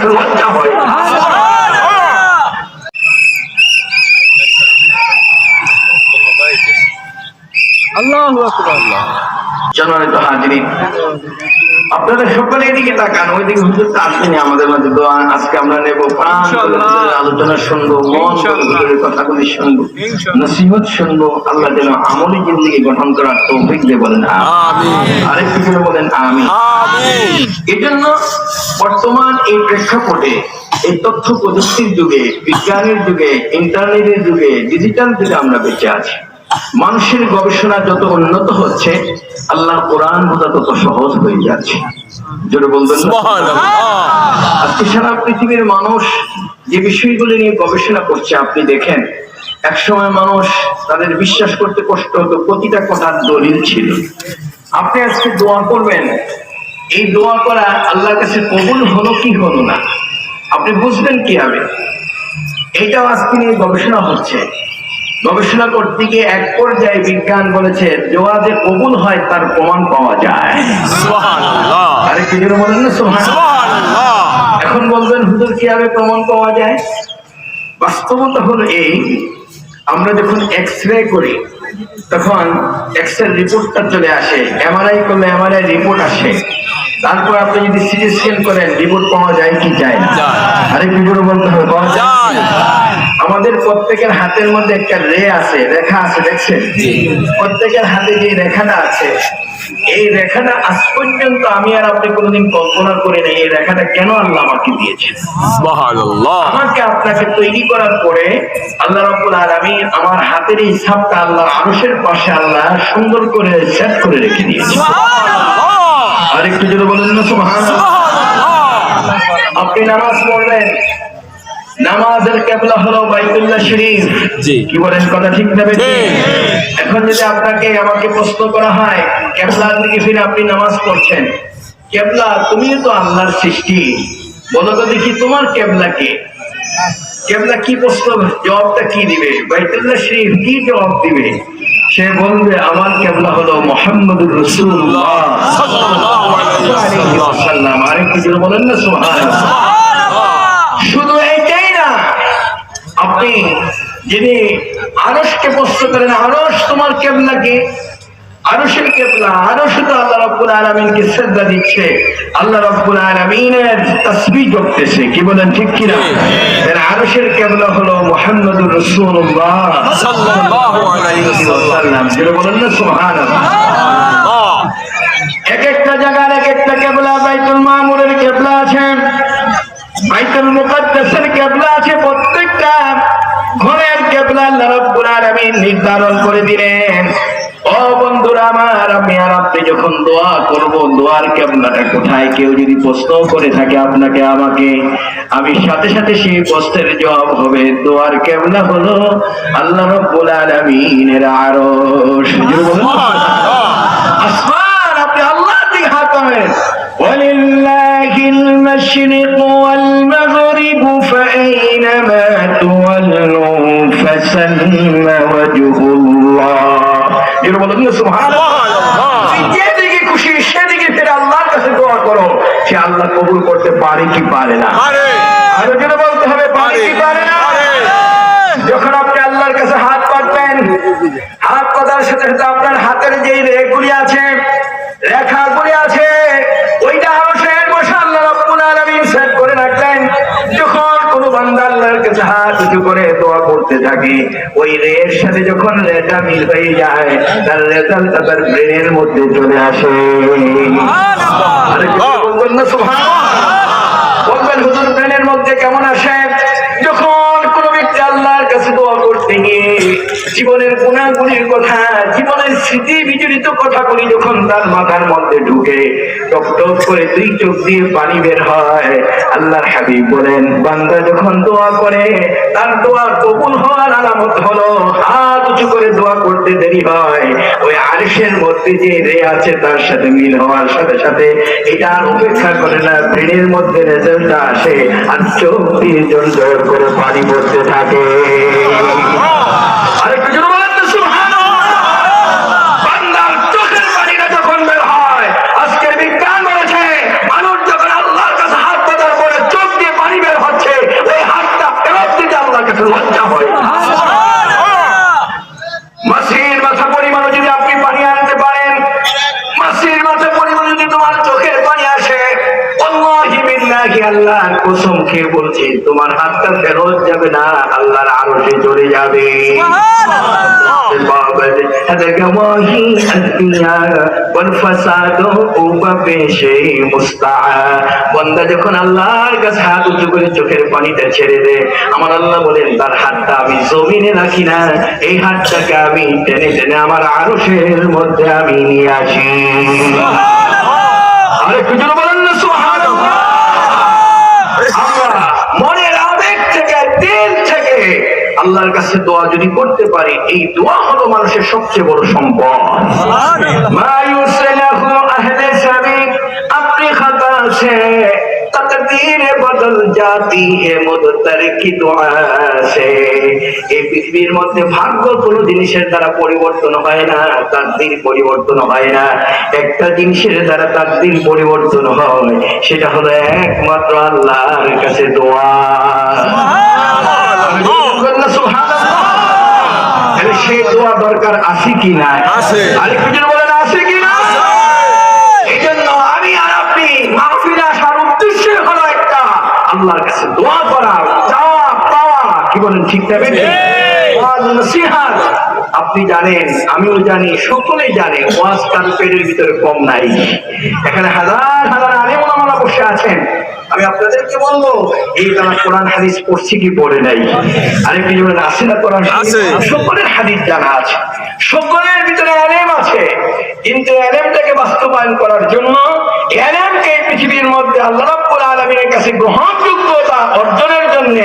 কাছে লজ্জা হয় জনরিত হাজিরিন। আপনারা সকলে এদিকে তাকান ওইদিকে হুজুর তো আসেনি আমাদের মাঝে। দোয়া আজকে আমরা নেব আলোচনা শুনব মন কথাগুলি শুনব নসিহত শুনব আল্লাহ যেন আমলি জিন্দিগি গঠন করার তৌফিক দিয়ে বলেন আরেকটু করে বলেন আমি এজন্য বর্তমান এই প্রেক্ষাপটে এই তথ্য প্রযুক্তির যুগে বিজ্ঞানের যুগে ইন্টারনেটের যুগে ডিজিটাল যুগে আমরা বেঁচে আছি। মানুষের গবেষণা যত উন্নত হচ্ছে আল্লাহর কোরআন বোঝা তত সহজ হয়ে যাচ্ছে। বলবেন আজকে সারা পৃথিবীর মানুষ যে বিষয়গুলি নিয়ে গবেষণা করছে আপনি দেখেন একসময় মানুষ তাদের বিশ্বাস করতে কষ্ট হতো প্রতিটা কথার দলিল ছিল। আপনি আজকে দোয়া করবেন এই দোয়া করা আল্লাহর কাছে কবুল হলো কি হলো না? আপনি বুঝবেন কি হবে এইটাও আজকে নিয়ে গবেষণা হচ্ছে। গবেষণা করতে গিয়ে এক পর্যায়ে বিজ্ঞান বলেছে দোয়া যে কবুল হয় তার প্রমাণ পাওয়া যায়। যেন বলেন না এখন বলবেন হুজুর কীভাবে প্রমাণ পাওয়া যায়? বাস্তবতা হলো এই আমরা যখন এক্স রে করি তখন এক্স রে রিপোর্টটা চলে আসে এমআরআই করলে এমআরআই রিপোর্ট আসে। তারপর আপনি যদি সিটি স্ক্যান করেন রিপোর্ট পাওয়া যায় কি যায় না? আরে কি করে বলতে হবে আমাদের প্রত্যেকের হাতের মধ্যে একটা রে আছে রেখা আছে দেখছেন? প্রত্যেকের হাতে যে রেখাটা আছে এই রেখাটা আজ পর্যন্ত আমি আর আপনি কোনোদিন কল্পনা করি না এই রেখাটা কেন আল্লাহ আমাকে দিয়েছেন? আমাকে আপনাকে তৈরি করার পরে আল্লাহ রাব্বুল আলামিন আমার হাতের এই ছাপটা আল্লাহ আরশের পাশে আল্লাহ সুন্দর করে সেট করে রেখে দিয়েছে একটু যদি বলেন না আপনি নামাজ পড়বেন নামাজের কেবলা হলো বাইতুল্লাহ শরীফ। জি। কি বলেন কথা ঠিক না? এখন যদি আপনাকে আমাকে প্রশ্ন করা হয় কেবলার দিকে ফিরে আপনি নামাজ পড়ছেন। কেবলা তুমিও তো আল্লাহর সৃষ্টি। বলো তো দেখি তোমার কেবলা কে? কেবলা কি প্রশ্ন জবাবটা কি দিবে? বাইতুল্লাহ শরীফ কি জবাব দিবে? সে বলবে আমার কেবলা হলো মোহাম্মদুর রসুল্লাহ। সাল্লাম আরেকটু যদি বলেন না শুধু এইটাই না আপনি যিনি আরসকে প্রশ্ন করেন আরস তোমার কেবলা কে? আরসের কেবলা আরস তো আল্লাহ রব্বুল আলামিনকে শ্রদ্ধা দিচ্ছে। আল্লাহ রব্বুল আলামিনের তাসবিহ জপতেছে কি বলেন ঠিক কি না এর আরসের কেবলা হলো মুহাম্মদুর রাসূলুল্লাহ। সাল্লাল্লাহু আলাইহি সাল্লাম যেটা বলেন না সুবহানাল্লাহ। এক একটা জায়গার এক একটা কেবলা বাইতুল মামুরের কেবলা আছে। বাইতুল মুকাদ্দাসের কেবলা আছে প্রত্যেকটা ঘরের কেবলা আল্লাহ রাব্বুল আলামিন নির্ধারণ করে দিলেন। ও বন্ধুরা আমার আমি আর আপনি যখন দোয়া করব দোয়ার কেবলাটা কোথায়? কেউ যদি প্রশ্ন করে থাকে আপনাকে আমাকে আমি সাথে সাথে সেই প্রশ্নের জবাব হবে দোয়ার কেবলা হলো আল্লাহ রাব্বুল আলামিনের আরশ। আসমান হাত পাবেন ولله المشرق والمغرب فأينما تولوا فثم وجه الله যেটা বলেন না সুবহানাল্লাহ তুমি যেদিকে খুশি সেদিকে ফিরে আল্লাহর কাছে দোয়া করো সে আল্লাহ কবুল করতে পারে কি পারে না আরো যেটা বলতে হবে পারে কি পারে না যখন আপনি আল্লাহর কাছে হাত পাতবেন হাত পাতার সাথে সাথে আপনার হাতের যে রেগুলি আছে রেখাগুলি উঁচু করে দোয়া করতে থাকে। ওই রেয়ের সাথে যখন রেটা মিল হয়ে যায় তার রেটাল তাদের ব্রেনের মধ্যে চলে আসে। বলবেন হুজুর ব্রেনের মধ্যে কেমন আসে? জীবনের গুণাগুলির কথা, জীবনের স্মৃতি বিজড়িত কথাগুলি যখন তার মাথার মধ্যে ঢুকে টক টক করে দুই চোখ দিয়ে পানি বের হয়। আল্লাহর হাবিব বলেন, বান্দা যখন দোয়া করে, তার দোয়া কবুল হওয়ার আলামত হলো, হাত উঁচু করে দোয়া করতে দেরি হয়। ওই আরিসের মধ্যে যে রে আছে, তার সাথে মিল হওয়ার সাথে সাথে এটা আর উপেক্ষা করে না ব্রেনের মধ্যে রেজাল্টটা আসে, আর চোখ দিয়ে জল জল করে পানি পড়তে থাকে। আল্লাহর কসম খেয়ে বলছি তোমার হাতটা ফেরত যাবে না আল্লাহর আরও সে চলে যাবে বন্দা যখন আল্লাহর কাছে হাত উঁচু করে চোখের পানিটা ছেড়ে দে আমার আল্লাহ বলেন তার হাতটা আমি জমিনে রাখি না এই হাতটাকে আমি টেনে টেনে আমার আরশের মধ্যে আমি নিয়ে আসি। আরে বলেন না আল্লাহর কাছে দোয়া যদি করতে পারি এই দোয়া হলো মানুষের সবচেয়ে বড় সম্পদ। আপনি খাতা আছে পৃথিবীর মধ্যে ভাগ্য কোন জিনিসের দ্বারা পরিবর্তন হয় না পরিবর্তন হয় না। একটা জিনিসের দ্বারা পরিবর্তন হয় সেটা হলো একমাত্র আল্লাহর কাছে দোয়া। সেই দোয়া দরকার আছে কি না? আছে। আরেকটু বলেন আছে কি না? এই জন্য আমি আর আপনি মাহফিলে আসার উদ্দেশ্য হলো একটা আল্লাহর কাছে দোয়া করা চাওয়া পাওয়া। কি বলেন ঠিক না নসিহাত। আপনি জানেন আমিও জানি সকলেই জানে ওয়াজ কার পেটের ভিতরে কম নাই। এখানে হাজার হাজার আলেম ওলামারা বসে আছেন। আমি আপনাদেরকে বলব এই তারা কোরআন হাদিস পড়ছি কি পড়ে নাই। আরেকটি যেমন আছে না কোরআন? সকলের হাদিস জানা আছে। সকলের ভিতরে আলেম আছে। কিন্তু এলেমটাকে বাস্তবায়ন করার জন্য এলেমকে পৃথিবীর মধ্যে আল্লাহ রাব্বুল আলামিনের কাছে গ্রহণযোগ্যতা অর্জনের জন্য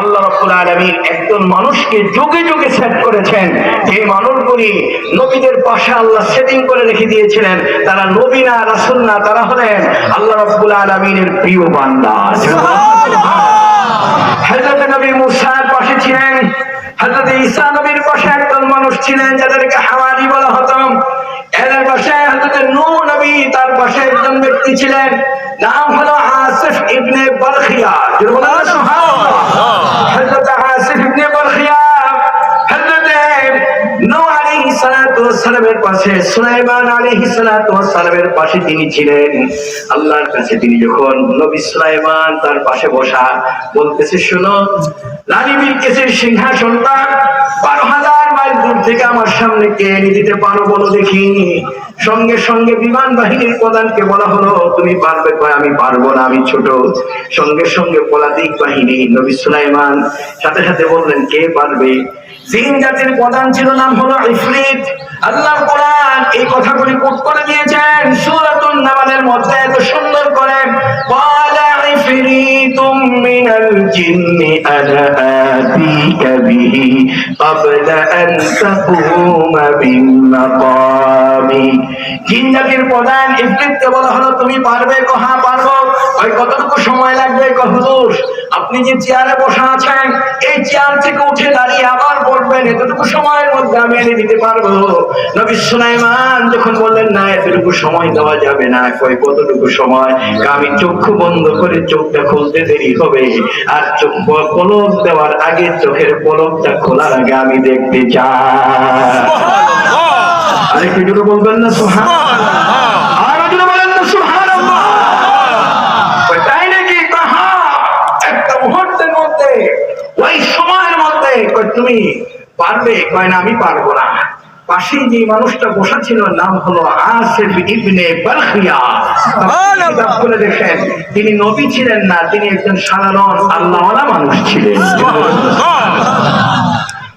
আল্লাহ রাব্বুল আলামিন একজন মানুষকে যুগে যুগে সেট করেছেন। এই মানুষগুলি নবীদের পাশে আল্লাহ সেটিং করে রেখে দিয়েছিলেন তারা নবী না রাসূল না তারা হলেন আল্লাহ রাব্বুল আলামিনের প্রিয় বান্দা। হযরত নবী মুসার পাশে ছিলেন হযরত ঈসা নবীর পাশে একজন মানুষ ছিলেন যাদেরকে হাওয়ারি বলা হতো। এদের নূহ নবী তার একজন ব্যক্তি ছিলেন, নাম হলো আসিফ ইবনে হযরত আসিফ ইবনে আলাইহিস সালাতু সালামের পাশে, সুলাইমান আলাইহিস সালাতু সালামের পাশে তিনি ছিলেন। আল্লাহর কাছে তিনি যখন নবী সুলাইমান তার পাশে বসা, বলতেছে, শোনো, রানী বিলকিসের সিংহাসনটা বারো হাজার দূর থেকে আমার সামনে এনে দিতে পারো বলো দেখি। সঙ্গে সঙ্গে বিমান বাহিনীর প্রধানকে বলা হলো, তুমি পারবে কয়? আমি পারব না, আমি ছোট। সঙ্গে সঙ্গে পলাতিক বাহিনী, নবী সুলাইমান সাথে সাথে বললেন, কে পারবে? তিন জাতির প্রধান ছিল, নাম হলো ইফরিত। আল্লাহ কোরআন এই কথাগুলি কোট করে দিয়েছেন, সূরাতুন নামালের মধ্যে এত সুন্দর করে ইফরিতুম মিনাল জিন্নি আনা আতিকা বিহি ক্বাবলা আন তাকুমা মিন মাকামি জিন জাতির প্রধান ইফরিতকে বলা হলো, তুমি পারবে কহা পারব। ওই কতটুকু সময় লাগবে কহুদুর আপনি যে চেয়ারে বসা আছেন, এই চেয়ার থেকে উঠে দাঁড়িয়ে আবার বলবেন এতটুকু সময়ের মধ্যে আমি এনে দিতে পারব। নবী সুলাইমান যখন বললেন, না, এতটুকু সময় দেওয়া যাবে না কয় কতটুকু সময়? আমি চক্ষু বন্ধ করে চোখটা খুলতে দেরি হবে। আর চোখ পলক দেওয়ার আগে চোখের পলকটা খোলার আগে আমি দেখতে চাই। আরেকটু জোরে বলবেন না সোহা আরও জোরে বলেন না সুবহানাল্লাহ। তাই নাকি? কাহা একটা মুহূর্তের মধ্যে ওই সময়ের মধ্যে কই তুমি পারবে? কয় না আমি পারব না। পাশে যে মানুষটা বসা ছিল নাম হলো আসিফ ইবনে দেখেন তিনি নবী ছিলেন না তিনি একজন সাধারণ আল্লাহওয়ালা মানুষ ছিলেন।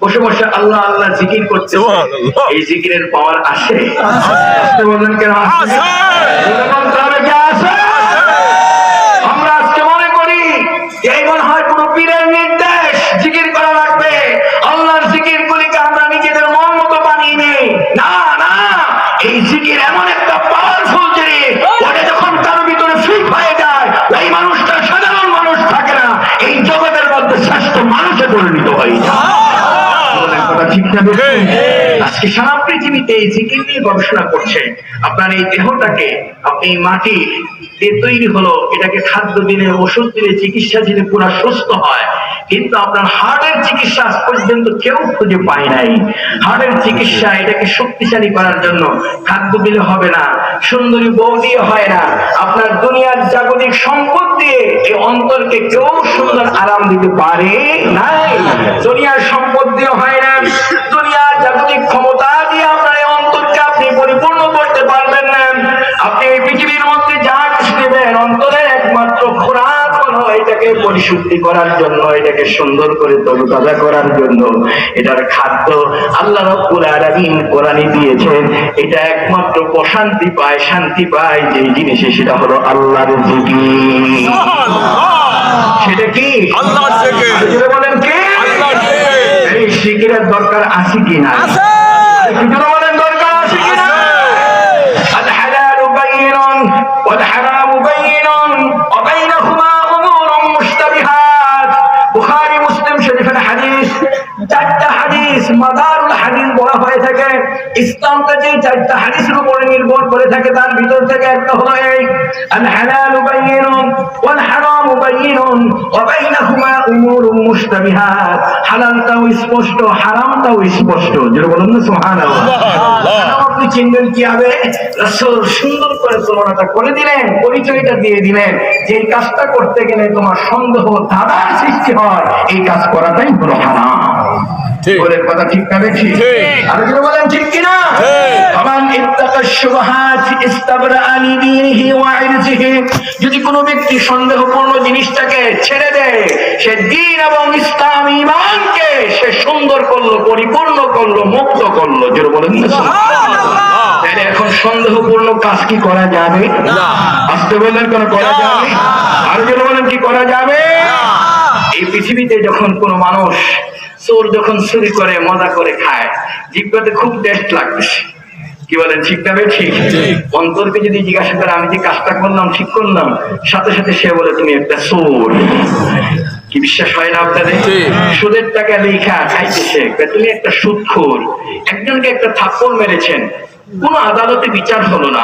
বসে বসে আল্লাহ আল্লাহ জিকির করতে সুবহানাল্লাহ। এই জিকিরের পাওয়ার আসে। আসতে বললেন কেন আসে? আজকে সারা পৃথিবীতে জিকির নিয়ে গবেষণা করছে। আপনার এই দেহটাকে, আপনি মাটি তৈরি হলো, এটাকে খাদ্য দিলে, ওষুধ দিলে, চিকিৎসা দিলে পুরো সুস্থ হয়। কিন্তু আপনার চিকিৎসা পর্যন্ত কেউ খুঁজে পায় নাই। চিকিৎসা এটাকে শক্তিশালী করার জন্য খাদ্য দিলে হবে না, সুন্দরী বউ দিয়ে হয় না। আপনার দুনিয়ার জাগতিক সম্পদ দিয়ে এই অন্তরকে কেউ সুন্দর আরাম দিতে পারে নাই। দুনিয়ার সম্পদ দিয়ে হয় না জাগতিক ক্ষমতা দিয়ে আপনার এই অন্তরকে আপনি পরিপূর্ণ করতে পারবেন না। আপনি এই পৃথিবীর মধ্যে যা কিছু দেবেন অন্তরের একমাত্র খোরাক হলো এটাকে পরিশুদ্ধি করার জন্য এটাকে সুন্দর করে তরুতাজা করার জন্য। এটার খাদ্য আল্লাহ রব্বুল আলামিন কোরআনে দিয়েছেন এটা একমাত্র প্রশান্তি পায় শান্তি পায় যে জিনিসে সেটা হলো আল্লাহর জিকির। সেটা কি? আল্লাহর জিকির। বলেন কি? আল্লাহর জিকিরের দরকার আছে কি না? একটু জোরে বলেন দরকার আছে ইসলামটা যে চারটা হাদিসের উপরে নির্ভর করে থাকে তার ভিতর থেকে একটা হলো এই আল হালাল বাইয়িনুন ওয়াল হারাম বাইয়িনুন ওয়া বাইনাহুমা উমুরুম মুশতাবিহাত হালালটাও স্পষ্ট হারামটাও স্পষ্ট। যেটা বলুন না সুবহানাল্লাহ। আপনি চিনবেন কি হবে রাসূল সুন্দর করে তুলনাটা করে দিলেন পরিচয়টা দিয়ে দিলেন যে কাজটা করতে গেলে তোমার সন্দেহ ধাঁধার সৃষ্টি হয় এই কাজ করাটাই হলো হারাম। ঠিক। কথা ঠিক না বেশি আর কেউ বলেন ঠিক কিনা? ঠিক। ইত্তাকা শুবহাত ইস্তাবরাআ লিদীনিহি ওয়া ইরজিহি। যদি কোনো ব্যক্তি সন্দেহপূর্ণ জিনিসটাকে ছেড়ে দেয় সে দ্বীন এবং ইসলাম ঈমানকে সে সুন্দর করল পরিপূর্ণ করল মুক্ত করল। যেটা বলেন না তাহলে এখন সন্দেহপূর্ণ কাজ কি করা যাবে? না। আসতে বললেন কোন করা যাবে? আর যেটা বলেন কি করা যাবে? এই পৃথিবীতে যখন কোনো মানুষ চোর যখন চুরি করে মজা করে খায় জিজ্ঞাতে খুব টেস্ট লাগতেছে। কি বলেন ঠিক না ঠিক। ঠিক। অন্তরকে যদি জিজ্ঞাসা করে আমি যে কাজটা করলাম ঠিক করলাম সাথে সাথে সে বলে তুমি একটা চোর। কি বিশ্বাস হয় না আপনাদের? সুদের টাকা লেখা খাইতেছে। তুমি একটা সুদখোর। একজনকে একটা থাপ্পড় মেরেছেন। কোন আদালতে বিচার হলো না।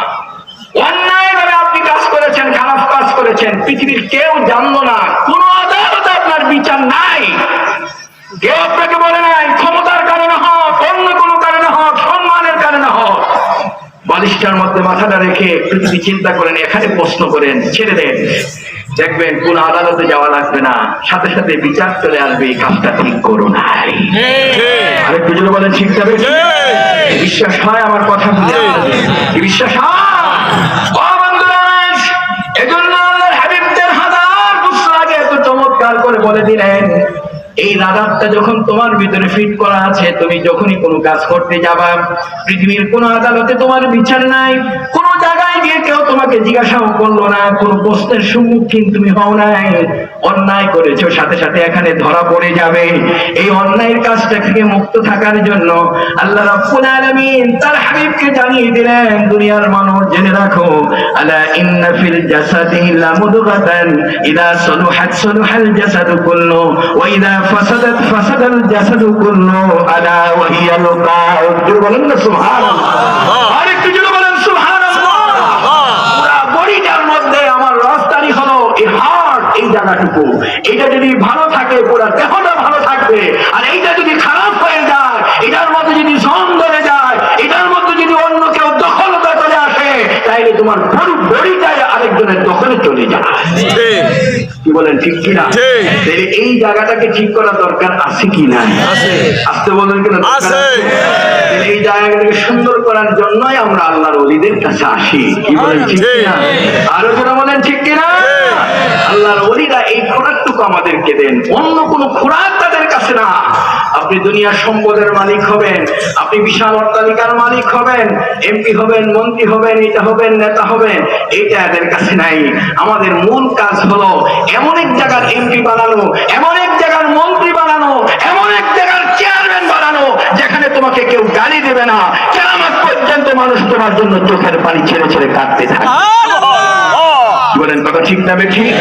অন্যায় ভাবে আপনি কাজ করেছেন খারাপ কাজ করেছেন। পৃথিবীর কেউ জানলো না। কোন আদালতে আপনার বিচার নাই। কেউ আপনাকে বলে নাই ক্ষমতার কারণে হোক অন্য কোনো কারণে হোক সম্মানের কারণে হোক বালিশটার মধ্যে মাথাটা রেখে পৃথিবী চিন্তা করেন এখানে প্রশ্ন করেন ছেড়ে দেন। দেখবেন কোন আদালতে যাওয়া লাগবে না সাথে সাথে বিচার চলে আসবে এই কাজটা ঠিক করো নাই। আরেকটু যদি বলেন ঠিক যাবে? বিশ্বাস হয় আমার কথা বিশ্বাস হয়? এজন্য আল্লাহর হাবিবদের হাজার বছর আগে এত চমৎকার করে বলে দিলেন এই রাডারটা যখন তোমার ভিতরে ফিট করা আছে, তুমি যখনই কোনো কাজ করতে যাবা, পৃথিবীর কোনো আদালতে তোমার বিচার নাই, কোন জায়গায় গিয়ে কেউ তোমাকে জিজ্ঞাসাও করল না কোন প্রশ্নের সম্মুখীন তুমি হও নাই অন্যায় করেছ সাথে সাথে এখানে ধরা পড়ে যাবে। এই অন্যায়ের কাজটা থেকে মুক্ত থাকার জন্য আল্লাহ রাব্বুল আলামিন তার হাবিবকে জানিয়ে দিলেন দুনিয়ার মানুষ জেনে রাখো আলা ইন্না ফিল জাসাদি লামুদগাতান ইদা সলুহাত সলুহাল জাসাদু কুল্লু ওয়া ইদা ফাসাদাত ফাসাদাল জাসাদু কুল্লু আলা ওয়া হিয়াল কালব জোরে বলেন না সুবহানাল্লাহ। আরেকটু জোরে বলেন সুবহানাল্লাহ পুরা বডিটার মধ্যে আমার রাজধানী হলো এই জায়গাটুকু এটা যদি ভালো থাকে পুরো দেহটা ভালো থাকবে। আর এইটা যদি খারাপ হয়ে যায় এটার মধ্যে যদি জং ধরে যায় এটার মধ্যে যদি অন্য কেউ দখলতা চলে আসে তাইলে তোমার পুরো বডিটাই আরেকজনের দখলে চলে যায়। কি বলেন ঠিক কিনা? তাহলে এই জায়গাটাকে ঠিক করা দরকার আছে কি না আসতে বলেন কিনা? আছে। এই সুন্দর করার জন্যই আমরা আল্লাহর অলিদের কাছে আসি। কি বলেন ঠিক ঠিক। কিনা? আরও যারা বলেন ঠিক কিনা? আল্লাহর অলিরা এই খোরাকটুকু আমাদেরকে দেন। অন্য কোনো খোরাক তাদের কাছে না। আপনি দুনিয়ার সম্পদের মালিক হবেন আপনি বিশাল অট্টালিকার মালিক হবেন এমপি হবেন মন্ত্রী হবেন এটা হবেন নেতা হবেন এটা এদের কাছে নাই। আমাদের মূল কাজ হলো এমন এক জায়গার এমপি বানানো এমন এক জায়গার মন্ত্রী বানানো এমন এক জায়গার চেয়ারম্যান বানানো যেখানে তোমাকে কেউ গালি দেবে না। কেরামত পর্যন্ত মানুষ তোমার জন্য চোখের পানি ছেড়ে ছেড়ে কাটতে থাকে। বলেন কথা ঠিক না ঠিক।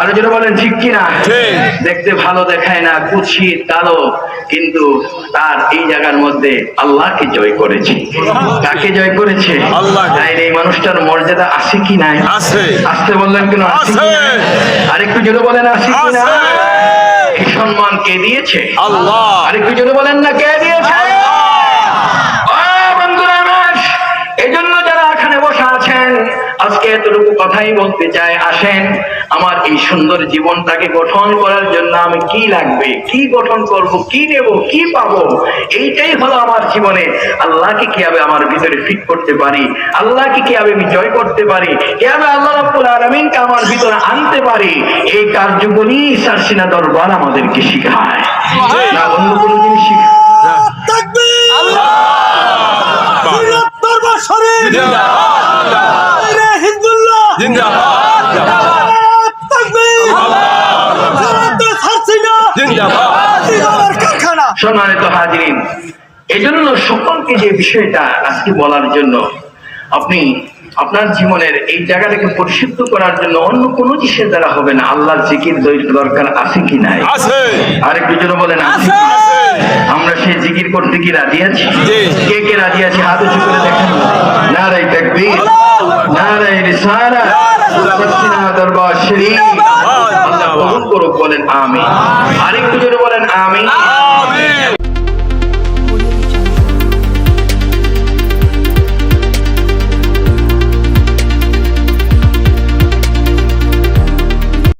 আরও যেন বলেন ঠিক কিনা? দেখতে ভালো দেখায় না কালো কিন্তু তার এই জায়গার মধ্যে আল্লাহকে জয় করেছে। কাকে জয় করেছে। তাই এই মানুষটার মর্যাদা আছে কি নাই? আছে। আসতে বললেন কেন আছে কি নাই? আরেকটু জোরে বলেন আছে কি না সম্মান কে দিয়েছে? আল্লাহ। আরেকটু জোরে বলেন না কে দিয়েছে? আজকে এতটুকু কথাই বলতে চাই আসেন আমার এই সুন্দর জীবনটাকে গঠন করার জন্য আমি কি লাগবে কি গঠন করব কি নেব কি পাবো এইটাই হলো আমার জীবনে। আল্লাহকে কীভাবে আমার ভিতরে ফিট করতে পারি আল্লাহকে কীভাবে আমি জয় করতে পারি কীভাবে আল্লাহ রাব্বুল আলামিনকে আমার ভিতরে আনতে পারি এই কার্যগুলি সারসিনা দরবার আমাদেরকে শিখায়। না অন্য কোনো জিনিস শিখায় জিরাত দরবার শরীফ জিন্দাবাদ রে হিজবুল্লাহ। জিন্দাবাদ। জিরাত তাকবীর জিরাত হাসিনা জিন্দাবাদ। জিরাত কারখানা। সম্মানিত হাজিরিন এজন্য সকলকে যে বিষয়টা আজকে বলার জন্য আপনি আপনার জীবনের এই জায়গাটাকে পরিশুদ্ধ করার জন্য অন্য কোনো জিনিসের দ্বারা হবে না। আল্লাহর জিকির দরকার আছে কি নাই? আছে। আর একটু জন্য বলেন আছে? আমরা সেই জিকির করতে কি রাজি আছি? কে কে রাজি আছি? হাত উঁচু করে দেখেন। নারাই তাকবীর নারাই রিসালাত সত্যিনা দরবার শরীফ। আল্লাহ কবুল করুক বলেন আমিন। আরেকটু জোরে বলেন আমি আমিন।